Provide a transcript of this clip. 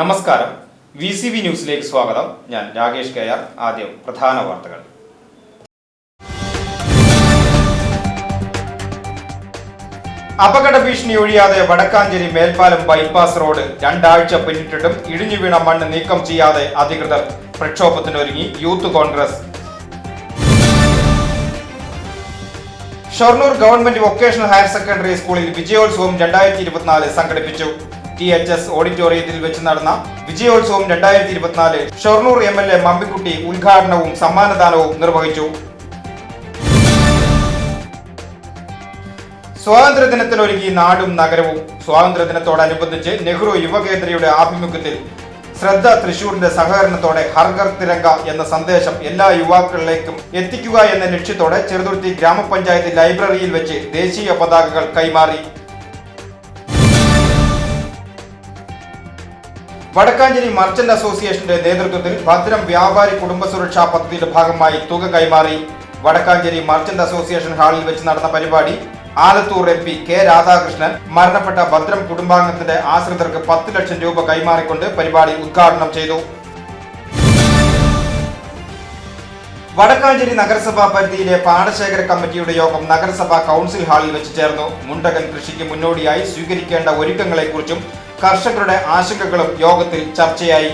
നമസ്കാരം. V C V ന്യൂസിലേക്ക് സ്വാഗതം. ഞാൻ രാകേഷ് കെ ആർ ആദ്യം പ്രധാന വാർത്തകൾ. അപകട ഭീഷണി ഒഴിയാതെ വടക്കാഞ്ചേരി മേൽപ്പാലം ബൈപ്പാസ് റോഡ് രണ്ടാഴ്ച പിന്നിട്ടിട്ടും ഇടിഞ്ഞു വീണ മണ്ണ് നീക്കം ചെയ്യാതെ അധികൃതർ പ്രക്ഷോഭത്തിനൊരുങ്ങി youth Congress. Shoranur government vocational higher secondary സ്കൂളിൽ വിജയോത്സവം രണ്ടായിരത്തി ഇരുപത്തിനാല് സംഘടിപ്പിച്ചു. ടി എച്ച് എസ് ഓഡിറ്റോറിയത്തിൽ വെച്ച് നടന്ന വിജയോത്സവം രണ്ടായിരത്തി ഇരുപത്തിനാല് Shoranur M L A Mammikutty ഉദ്ഘാടനവും സമ്മാനദാനവും നിർവഹിച്ചു. സ്വാതന്ത്ര്യദിനത്തിലൊരുങ്ങി നാടും നഗരവും. സ്വാതന്ത്ര്യദിനത്തോടനുബന്ധിച്ച് നെഹ്റു യുവകേന്ദ്രയുടെ ആഭിമുഖ്യത്തിൽ ശ്രദ്ധ തൃശൂരിന്റെ സഹകരണത്തോടെ ഹർഗർ തിരങ്ക എന്ന സന്ദേശം എല്ലാ യുവാക്കളിലേക്കും എത്തിക്കുക എന്ന ലക്ഷ്യത്തോടെ ചെറുതുരുത്തി ഗ്രാമപഞ്ചായത്ത് ലൈബ്രറിയിൽ വെച്ച് ദേശീയ പതാകകൾ കൈമാറി. വടക്കാഞ്ചേരി മർച്ചന്റ് അസോസിയേഷന്റെ നേതൃത്വത്തിൽ ഭദ്രം വ്യാപാരി കുടുംബ സുരക്ഷാ പദ്ധതിയുടെ ഭാഗമായി തുക കൈമാറി വടക്കാഞ്ചേരി മർച്ചന്റ് അസോസിയേഷൻ ഹാളിൽ വെച്ച് നടന്ന പരിപാടി Alathur M P K Radhakrishnan മരണപ്പെട്ട ഭദ്രം കുടുംബാംഗത്തിന്റെ ആശ്രിതർക്ക് പത്ത് ലക്ഷം രൂപ കൈമാറിക്കൊണ്ട് പരിപാടി ഉദ്ഘാടനം ചെയ്തു. വടക്കാഞ്ചേരി നഗരസഭാ പരിധിയിലെ പാടശേഖര കമ്മിറ്റിയുടെ യോഗം നഗരസഭാ കൗൺസിൽ ഹാളിൽ വെച്ച് ചേർന്നു. മുണ്ടകൻ കൃഷിക്ക് മുന്നോടിയായി സ്വീകരിക്കേണ്ട ഒരുക്കങ്ങളെക്കുറിച്ചും കർഷകരുടെ ആശങ്കകളും യോഗത്തിൽ ചർച്ചയായി.